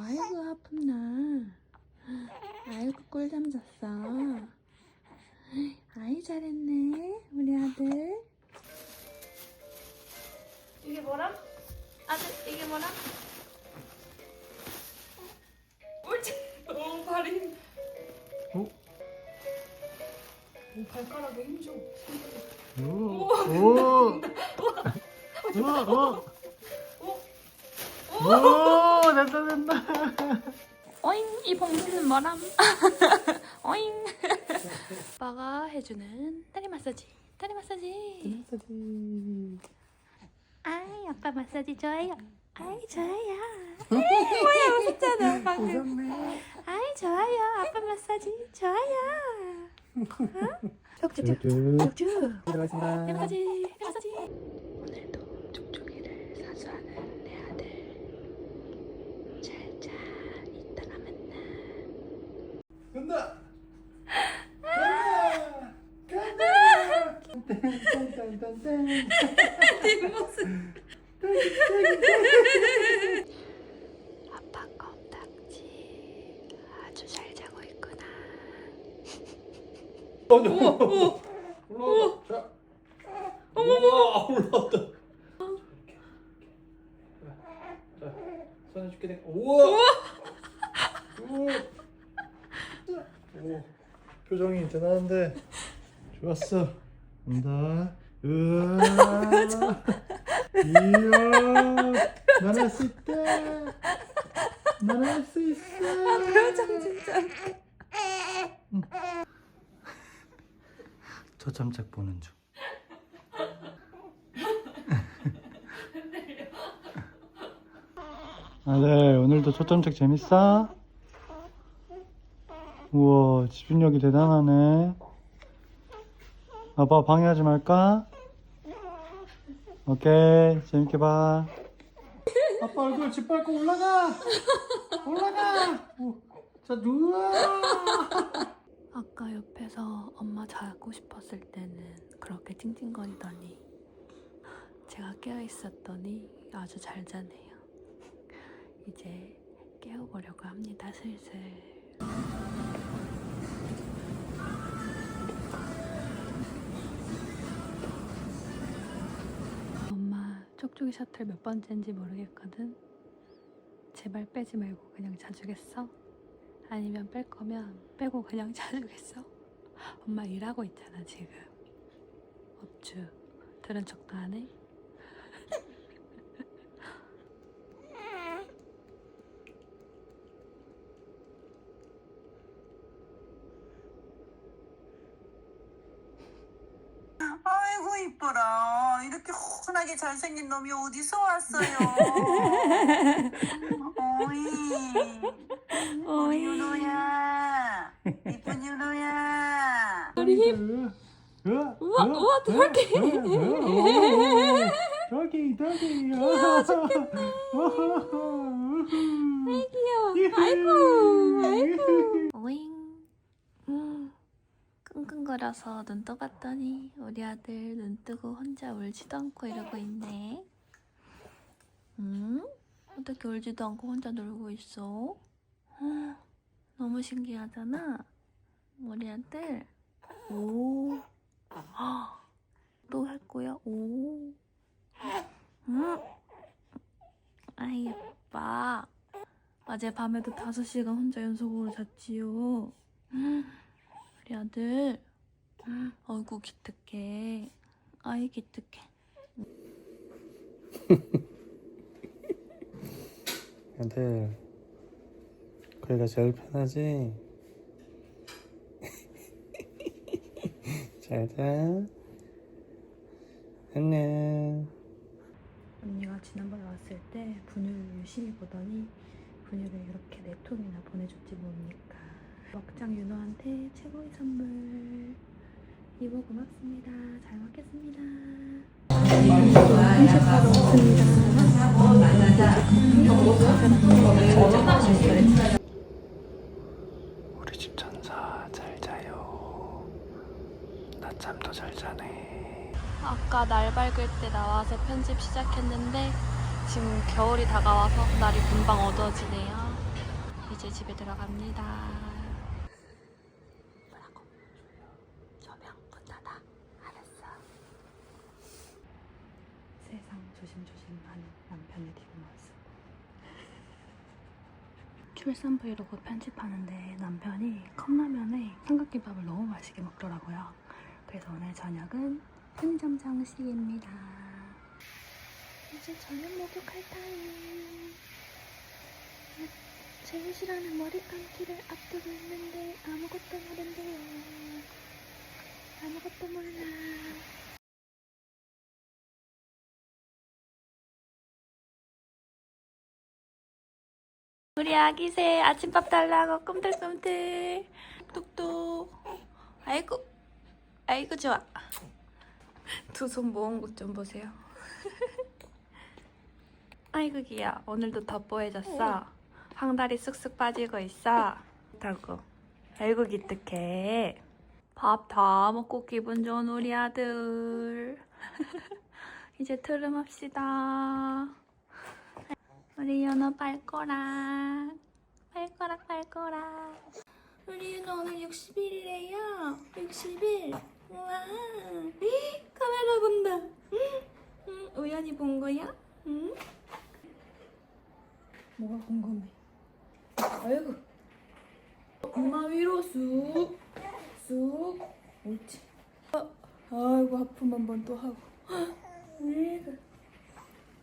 아이고 아픈나. 아이고 꿀잠 잤어. 아이 잘했네 우리 아들. 이게 뭐람? 아들 이게 뭐람? 옳지. 오 발이. 어? 오 발가락에 힘 줘. 오, 오, 오, 오, 오, 됐다, 됐다. 어잉 이 봉지는 뭐람? 어잉. 아빠가 해주는 다리 마사지. 다리 마사지. 마사지. 아이 아빠 마사지 좋아요. 아이 좋아요. 에이, 뭐야 웃었잖아 방금. 웃었네. 아이 좋아요. 아빠 마사지 좋아요. 어? 쪽쪽쪽 쭉. 쪽쪽. 들어가겠습니다. 내 마사지 내 마사지. 오늘도 쪽쪽이를 사수하는 내 아들. 잘자 이따가 만나. 간다. 간다. 간다. 뒷모습. 아빠 껌딱지 아주 잘 자고 있구나. 오, 오, 자. 어머머, 올라왔다. 자, 손 해줄게. 내. 우와. 오. 오. 표정이 대단한데. 좋았어. 간다. 으아. 이야. 난할수 있다. 난할수 있어. 표정 진짜. 저 잠짝 보는 중. 아들 오늘도 초점책 재밌어? 우와 집중력이 대단하네. 아빠 방해하지 말까? 오케이 재밌게 봐. 아빠 얼굴 짓밟고 올라가. 올라가. 오, 자 누워. 아까 옆에서 엄마 자고 싶었을 때는 그렇게 찡찡거리더니 제가 깨어 있었더니 아주 잘 자네요. 이제 깨워보려고 합니다. 슬슬. 쪽쪽이 셔틀 몇 번째인지 모르겠거든. 제발 빼지 말고 그냥 자주겠어? 아니면 뺄 거면 빼고 그냥 자주겠어? 엄마 일하고 있잖아 지금 업주 들은 척도 안 해? 아 이뻐라. 이렇게 훤하게 잘생긴 놈이 어디서 왔어요? 어이. 우리 윤호야. 이쁜 윤호야. 우리 우와, 우와, 저기. 저기 저기. 귀여워 죽겠네. 귀여워. 아이고 아이고. 오잉. 음, 끙끙거려서 눈 떠봤더니 우리 아들 눈 뜨고 혼자 울지도 않고 이러고 있네 음? 어떻게 울지도 않고 혼자 놀고 있어? 헉, 너무 신기하잖아 우리 아들 오또할 거야? 오 음. 아이 예뻐 어제 밤에도 5시간 혼자 연속으로 잤지요 음, 우리 아들 음, 어이구 기특해. 아이 기특해. 아들 거기가 제일 편하지? 잘자. 안녕. 언니가 지난번에 왔을 때 분유를 유심히 보더니 분유를 이렇게 네 통이나 보내줬지 뭡니까 먹장 윤호한테 최고의 선물. 이모 고맙습니다. 잘 먹겠습니다. 왔습니다 우리 집 천사 잘 자요. 낮잠도 잘 자네. 아까 날 밝을 때 나와서 편집 시작했는데 지금 겨울이 다가와서 날이 금방 어두워지네요. 이제 집에 들어갑니다. 뭐라고? 조명 문 닫아. 알았어. 세상 조심조심하는 남편의 뒷모습. 출산 브이로그 편집하는데 남편이 컵라면에 삼각김밥을 너무 맛있게 먹더라고요. 그래서 오늘 저녁은 편의점 장식입니다. 이제 저녁 목욕할 타임. 제일 싫어하는 머리 감기를 앞두고 있는데 아무것도 모른대요. 아무것도 몰라. 우리 아기 새 아침밥 달라고 꿈틀꿈틀. 뚝뚝. 아이고. 아이고 좋아. 두 손 모은 것좀 보세요. 아이고 귀여워. 오늘도 덧보해졌어. 황다리 쑥쑥 빠지고 있어. 타고. 아이고 기특해. 밥 다 먹고 기분 좋은 우리 아들. 이제 트름합시다 우리 윤호 발꼬락 발꼬락 발꼬락 우리 윤호 오늘 60일이래요. 60일. 우와. 이, 카메라 본다. 우연히 본 거야? 응? 뭐가 궁금해? 아이고. 엄마 위로 쑥. 쑥. 옳지. 어, 아이고 아픔 한번 또 하고.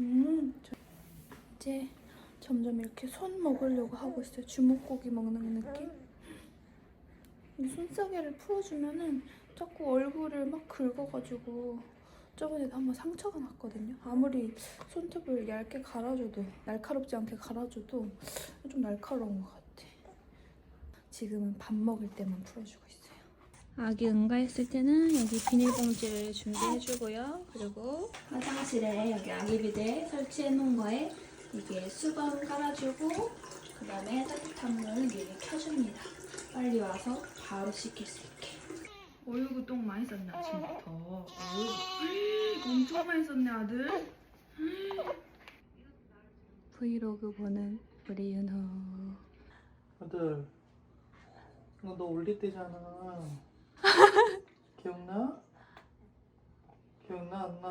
음, 저- 이제 점점 이렇게 손 먹으려고 하고 있어요. 주먹고기 먹는 느낌? 이 손싸개를 풀어주면은 자꾸 얼굴을 막 긁어가지고 저번에도 한번 상처가 났거든요. 아무리 손톱을 얇게 갈아줘도 날카롭지 않게 갈아줘도 좀 날카로운 것 같아. 지금은 밥 먹을 때만 풀어주고 있어요. 아기 응가했을 때는 여기 비닐봉지를 준비해주고요. 그리고 화장실에 여기 아기 비데 설치해 놓은 거에 이게 수건 깔아주고 그 다음에 따뜻한 물 미리 켜줍니다. 빨리 와서 바로 씻길 수 있게. 어이구 똥 많이 쌌네 아침부터 어이구 엄청 많이 쌌네 아들 브이로그 보는 우리 윤호. 아들 이거 너 올릴 때잖아 기억나? 기억나 안 나?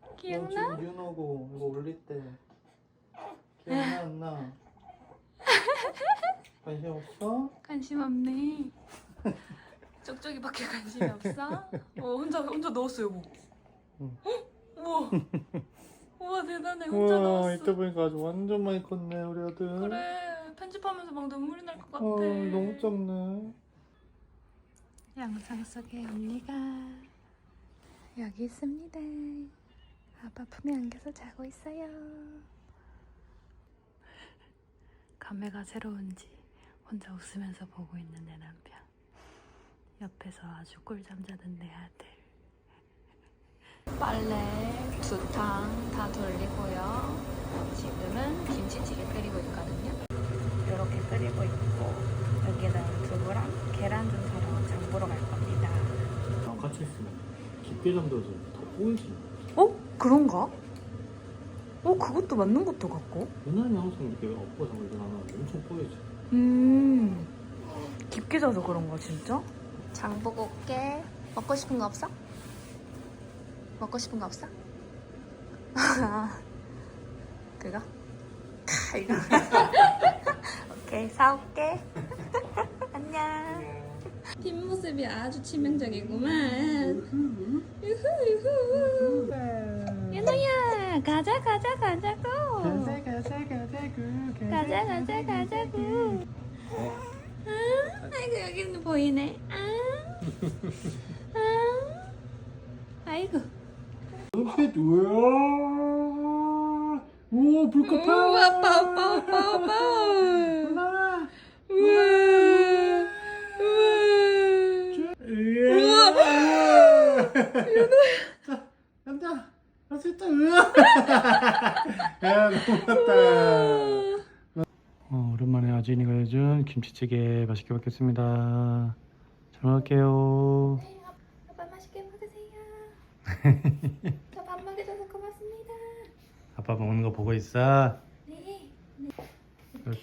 너 기억나? 지금 윤호고 이거 올릴 때 나안 나? 관심 없어? 관심 없네. 쪽쪽이밖에 관심이 없어? 어 혼자 혼자 넣었어요 뭐. 응. 우와. 우와 대단해 혼자 우와 넣었어. 이따 보니까 아주 완전 많이 컸네 우리 아들 그래 편집하면서 막 눈물이 날 것 같아. 어 너무 작네 영상 속에 언니가 여기 있습니다. 아빠 품에 안겨서 자고 있어요. 감회가 새로운지 혼자 웃으면서 보고 있는 내 남편. 옆에서 아주 꿀잠 자는 내 아들. 빨래 두탕 다 돌리고요. 지금은 김치찌개 끓이고 있거든요. 이렇게 끓이고 있고 여기에다 두부랑 계란 좀 사러 장 보러 갈 겁니다. 같이 있으면 깊게 잠들어서 더 보이지 어? 그런가? 어 그것도 맞는 것도 같고. 유난히 항상 이렇게 엎어서 일어나면 엄청 보이지 음 깊게 자서 그런가 진짜? 장 보고 올게. 먹고 싶은 거 없어? 먹고 싶은 거 없어? 그거? 카, 이거. 오케이 사올게. 안녕. 뒷모습이 아주 치명적이구만. 유후 유후. 윤호야 가자 가자 가자고. 가자 가자 가자구 가자 가자 가자고. 아, 아이고 여기는 보이네. 아, 아, 아이고. 눈빛 우와 우와 불 오, 같아 아빠 아빠 아빠 아빠. 올라와 우와 우와. 우와 자앉 아 할수 있다 우와 야 너무 같다 어, 오랜만에 아진이가 해준 김치찌개 맛있게 먹겠습니다 잘 먹을게요 아빠 맛있게 먹으세요. 저밥 먹여줘서 고맙습니다. 아빠 먹는 거 보고 있어 네.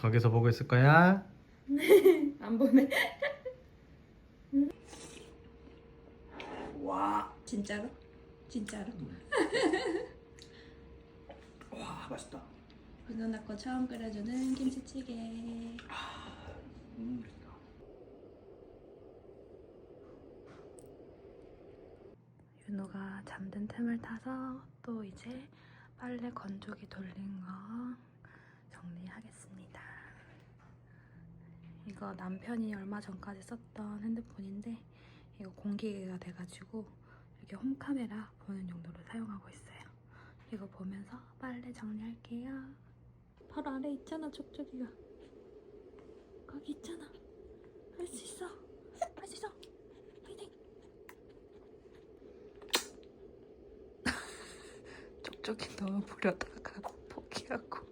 거기서 보고 있을 거야? 안 보네. 와, 진짜로? 진짜로? 와 맛있다. 누나 거 처음 끓여주는 김치찌개. 음, 맛있다. 윤호가 잠든 틈을 타서 또 이제 빨래 건조기 돌린 거 정리하겠습니다. 이거 남편이 얼마 전까지 썼던 핸드폰인데 이거 공기계가 돼가지고 이렇게 홈카메라 보는 용도로 사용하고 있어요. 이거 보면서 빨래 정리할게요. 바로 아래 있잖아 촉촉이가. 거기 있잖아. 할 수 있어. 할 수 있어. 파이팅. 쪽쪽이 넣어보려다가 포기하고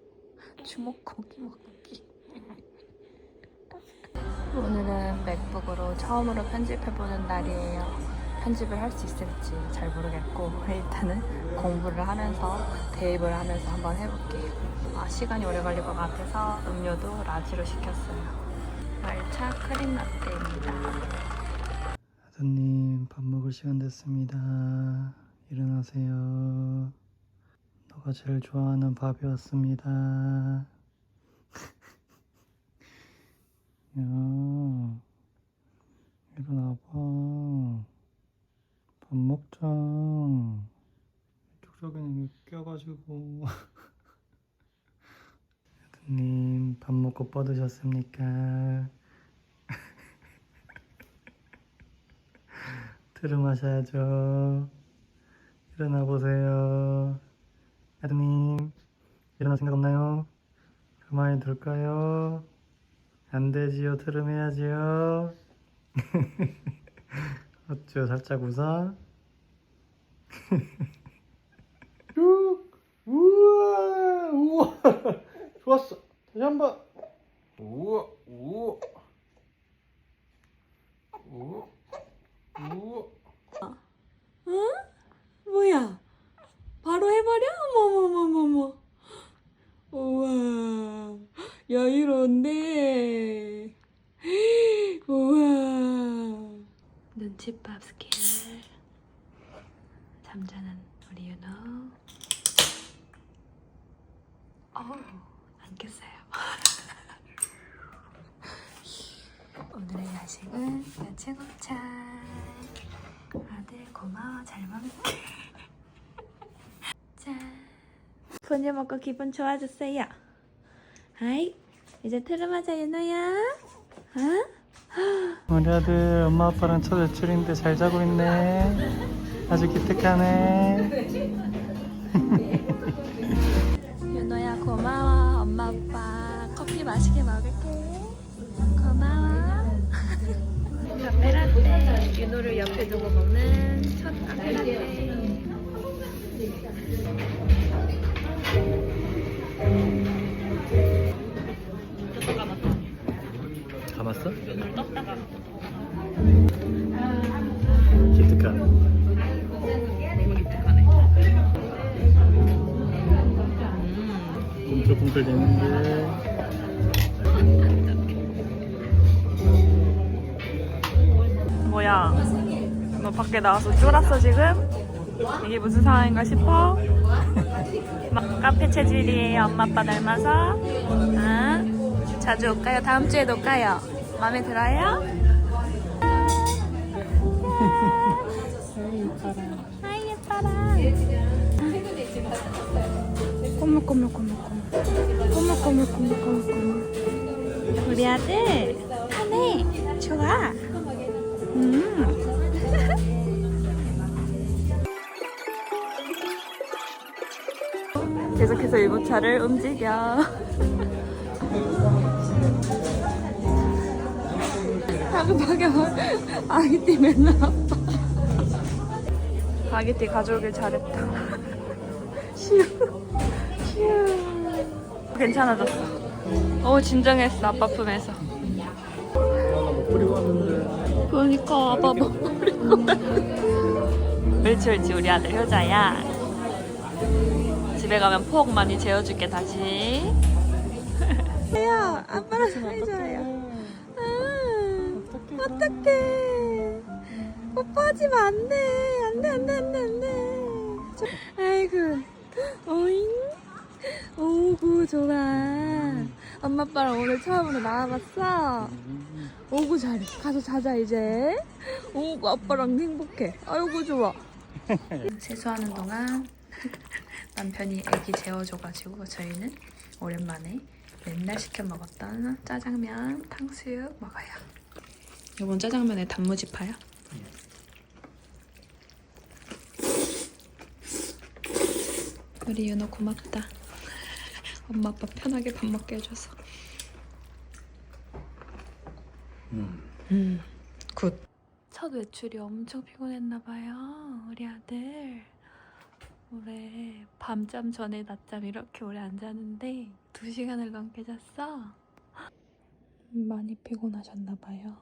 주먹 고기 먹기 오늘은 맥북으로 처음으로 편집해보는 날이에요 편집을 할 수 있을지 잘 모르겠고 일단은 공부를 하면서 대입을 하면서 한번 해볼게요 아, 시간이 오래 걸릴 것 같아서 음료도 라지로 시켰어요 말차 크림 라떼입니다 아드님 밥 먹을 시간 됐습니다. 일어나세요. 너가 제일 좋아하는 밥이 왔습니다. 야, 일어나봐. 밥 먹자. 쪽쪽이는 껴가지고. 아드님 밥 먹고 뻗으셨습니까? 트름하셔야죠. 일어나 보세요. 아드님, 일어날 생각 없나요? 가만히 둘까요? 안 되지요. 트름해야지요. 어쭈, 살짝 웃어? 쭉! 우와! 우와! 좋았어. 다시 한 번. 우와! 우와! 우와! 우와! 뭐야? 바로 해버려? 어머머머머머. 우와. 여유로운데. 우와. 눈칫밥 스킬. 잠자는 우리 윤호. 어우, 안 깼어요. 오늘의 야식은 야채곱창. 아들 고마워 잘 먹을게 짠 분유 먹고 기분 좋아졌어요 아이 이제 트름하자 윤호야 어? 우리 아들 엄마 아빠랑 첫 외출인데 잘 자고 있네. 아주 기특하네. 윤호야 고마워. 엄마 아빠 커피 맛있게 먹을게. 고마워. 카페라떼 윤호를 옆에 두고 먹는 꿈틀꿈틀 되는데. 뭐야 너 밖에 나와서 쫄았어 지금? 이게 무슨 상황인가 싶어? 막 카페 체질이에요 엄마 아빠 닮아서 아? 자주 올까요? 다음 주에도 올까요? 마음에 들어요? 아이 예뻐라 꼬물꼬물꼬물 꼬물 꼬물꼬물꼬물꼬물 우리 아들 하네 좋아 음. 계속해서 유모차를 움직여. 다급하게 아기띠 맨날 아파. 아기띠 가져오길 잘했다. 휴, 휴. 괜찮아졌어. 어 진정했어 아빠 품에서. 뿌리고. 그러니까 아빠 뭐 버리고 옳지 옳지 우리 아들 효자야 집에 가면 폭 많이 재워줄게 다시 야 아빠랑 사이좋아요 어떡해. 어떡해 뽀뽀하지 마 안 돼 안 돼 안 돼 안 돼 안돼 아이고 오잉 오구 좋아. 엄마 아빠랑 오늘 처음으로 나와봤어? 오구 잘해 가서 자자 이제. 오구 아빠랑 행복해. 아이고 좋아. 세수하는 동안 남편이 애기 재워줘가지고 저희는 오랜만에 맨날 시켜 먹었던 짜장면 탕수육 먹어요. 이번 짜장면에 단무지 파요? 우리 윤호 고맙다. 엄마 아빠 편하게 밥 먹게 해줘서. 음, 굿. 첫 외출이 엄청 피곤했나 봐요, 우리 아들. 올해 밤잠 전에 낮잠 이렇게 오래 안 자는데 두 시간을 넘게 잤어. 많이 피곤하셨나 봐요.